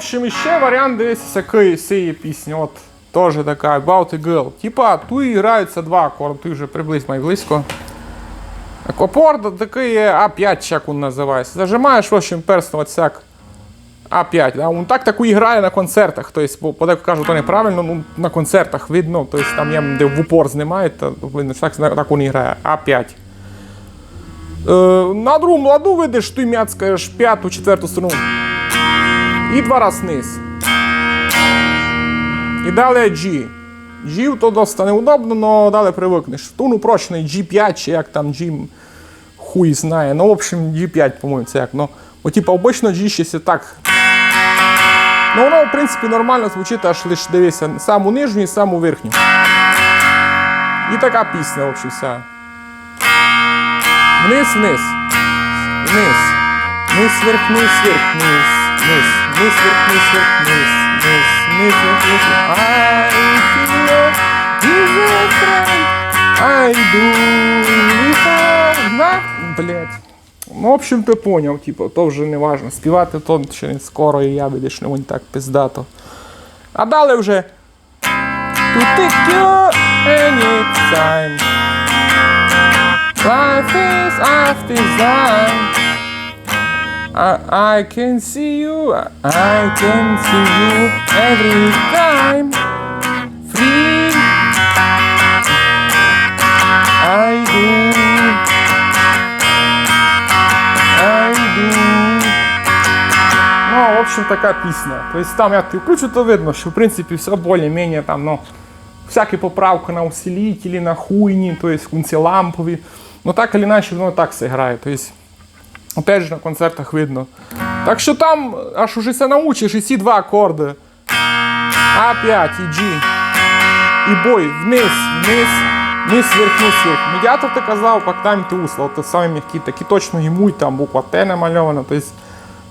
общем, ще варіант дивись якої цієї пісні. От теж така About a Girl. Типа, тут граються два акорди, ти вже приблизь май близько. Акорд такий А5, чи як він називається. Зажимаєш, в общем, перстом от сяк. А5, да? він так таку і грає на концертах. Тобто, подеку кажуть, то неправильно, ну на концертах видно, тобто там є, де в упор знімають, то видно, так, так він і грає. А5. Е, на другому ладу видиш, ти мяцкаєш п'яту, четверту струну. І два раз вниз. І далі G. G то досить неудобно, але далі привикнеш. Тун упрочений G5 чи як там G хуй знає. Ну, в общем, G5, по-моєму, це як. Ну, бо, типа, обично G6 і так. Ну, воно, в принципі, нормально звучить, аж лише дивися, саму нижню і саму верхню. І така пісня, в общем, вся. Вниз, вниз. Вниз. Вниз, вверх, вниз, вверх, вниз. Вниз, вниз, вниз, вниз. Вниз, вниз, вниз. I feel is friend. I do на... Блять. Ну, в общем, ти поняв, типу, то вже не важно. Співати то ще не скоро, і я видиш, не вон так пиздато. А далі вже To take you anytime. Life is after design. I, I can see you, I can see you every time. Free. I do. I do. Ну, в общем, така пісня. Тобто там як ти включу, то видно, що в принципі все більш-менш там, ну, всякі поправки на усилителі, на хуйні, то есть функції лампові. Ну так или иначе, воно так все грає. То есть, опять же, на концертах видно. Так що там аж уже научиш і ці два акорди. А5 і G. І бой вниз, вниз, вниз, вверх, вниз, вверх. Медіатор ти казав, пактам ти усла. От самі м'які, такі точно гімуй, там буква Т намальована. Тобто,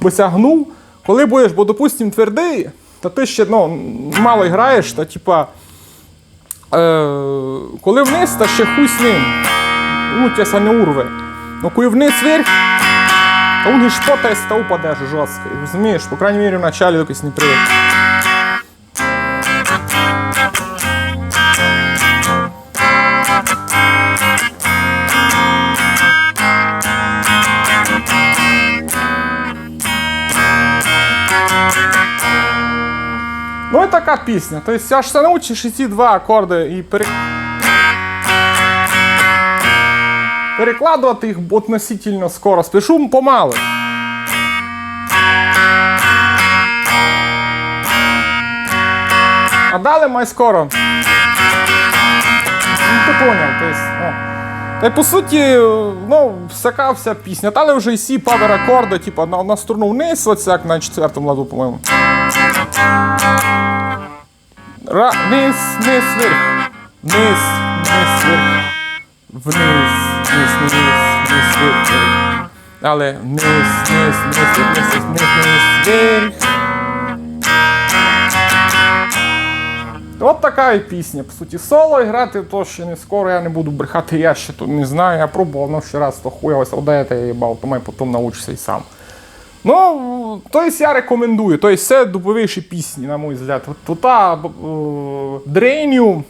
досягнув. Коли будеш, бо, допустим, твердий, то ти ще ну, мало граєш, то типа. Е, коли вниз, то ще хуй з ним. Ну, тяся не урве. Ну, коли вниз вверх, то він шпотає, та упадеш жорстко. І Розумієш, по крайній мірі, в началі якось не привик. Ну і така пісня. Тобто аж все научиш і ці два акорди і пере... перекладувати їх относительно скоро. Спішу помалу. А далі май скоро. Ну, ти поняв, тобто, ну. Та й по суті, ну, всяка вся пісня. Далі вже і сі павер акорди, типу, на, на струну вниз, ось як на четвертому ладу, по-моєму. Ра, вниз, вниз, вверх. Вниз, вниз, вверх. Вниз, вниз, вниз, вверх. Але вниз, вниз, вниз, вниз, вниз, вниз, вниз, вверх. От така і пісня. По суті, соло грати то ще не скоро, я не буду брехати, я ще тут не знаю. Я пробував, ну ще раз то хуялося, одаєте я їбав, то май потім научишся і сам. Ну, то есть я рекомендую. То есть це дубовіші пісні, на мой взгляд. Тута Дрейню.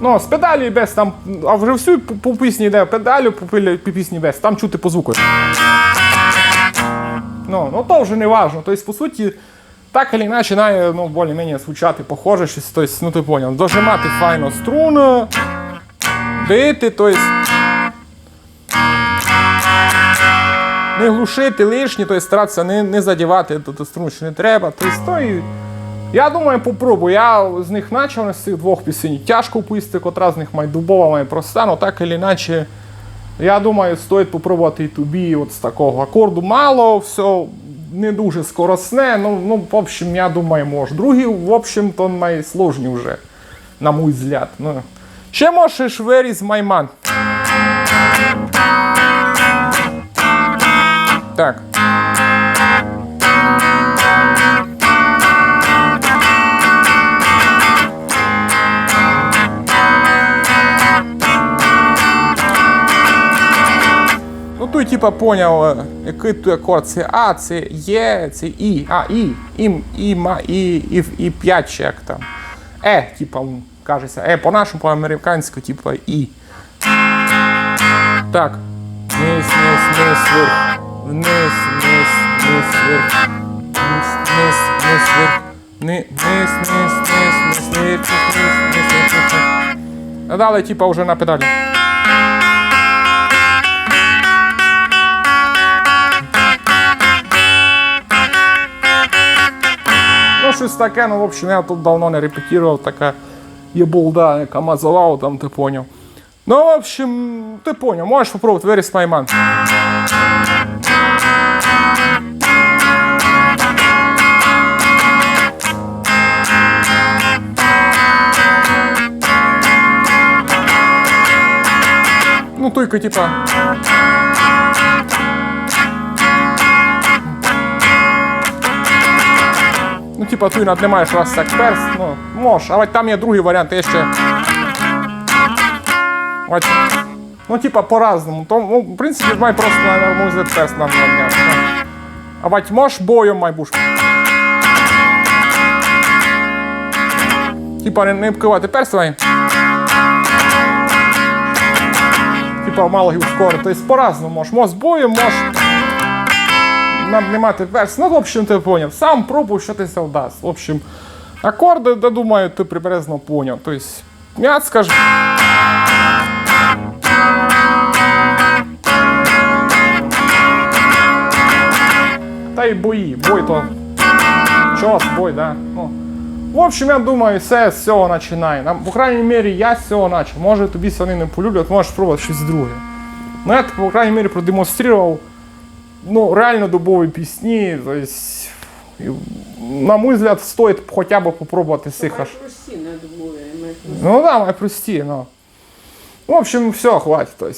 Ну, з педалі і без там, а вже всю по, пісні йде педалю, по, пісні без, там чути по звуку. Ну, ну то вже не важно. Тобто, по суті, так иначе, має ну, більш-менш звучати похоже щось. Тобто, ну ти поняв, дожимати файно струну, бити, тобто. Не глушити лишні, тобто старатися не, не задівати струну, що не треба. Тобто, то і я думаю, попробую. Я з них почав з цих двох пісень. Тяжко вписати, котра з них має дубова, проста, але так или іначе. Я думаю, стоїть попробувати і тобі от з такого акорду мало, все не дуже скоросне. Ну, ну, в общем, я думаю, може. Другий, в общем, то найсложні вже, на мій взгляд. Ну. Ще можеш my man? Так. Типа, поняв, е, який тут акорд. Це А, це Є, це І. А, І. І, і, ма, і, і, і 5 ще як там. Е, типа, кажеться. Е, по-нашому, по-американську, типа І. Так. Вниз, вниз, вниз, вверх. Вниз, вниз, вниз, вверх. Вниз, вниз, вниз, вверх. Вниз, вниз, вниз, вниз, вниз, вниз, вниз, вниз, вниз, вниз, далі, типа, вже на педалі. Щось таке, ну, в общем, я тут давно не репетував, така єболда, яка мазалава, там ти поняв. Ну, в общем, ти поняв, можеш попробувати my man? Ну, только типа. Типа, ти наднимаєш раз так перст, ну, можеш, але там є другий варіант, є ще. Ось. Ну, типа, по-разному. Ну, в принципі, май просто на музик перст нам надняти. Ну. А бать, можеш боєм майбуш. Типа, не, не вкривати перст май. Типа, мало їх скоро. Тобто по-разному можеш. Мож з боєм, можеш наднимати перст. Ну, в общем, ти поняв. Сам пробуй, що ти це вдасть. В общем, акорди, я думаю, ти приблизно поняв. Тобто, м'яц скажи. Та й бої, бой то. Час, бой, да. Ну. В общем, я думаю, все з цього починає. Нам, по крайній мірі, я з цього почав. Може тобі вони не полюблять, можеш спробувати щось друге. Ну, я, по крайній мірі, продемонстрував ну, реально дубові пісні. Тобто, на мой взгляд, стоїть хоча б попробувати сихаш. Ну да, май прості, ну. В общем, все, хватит.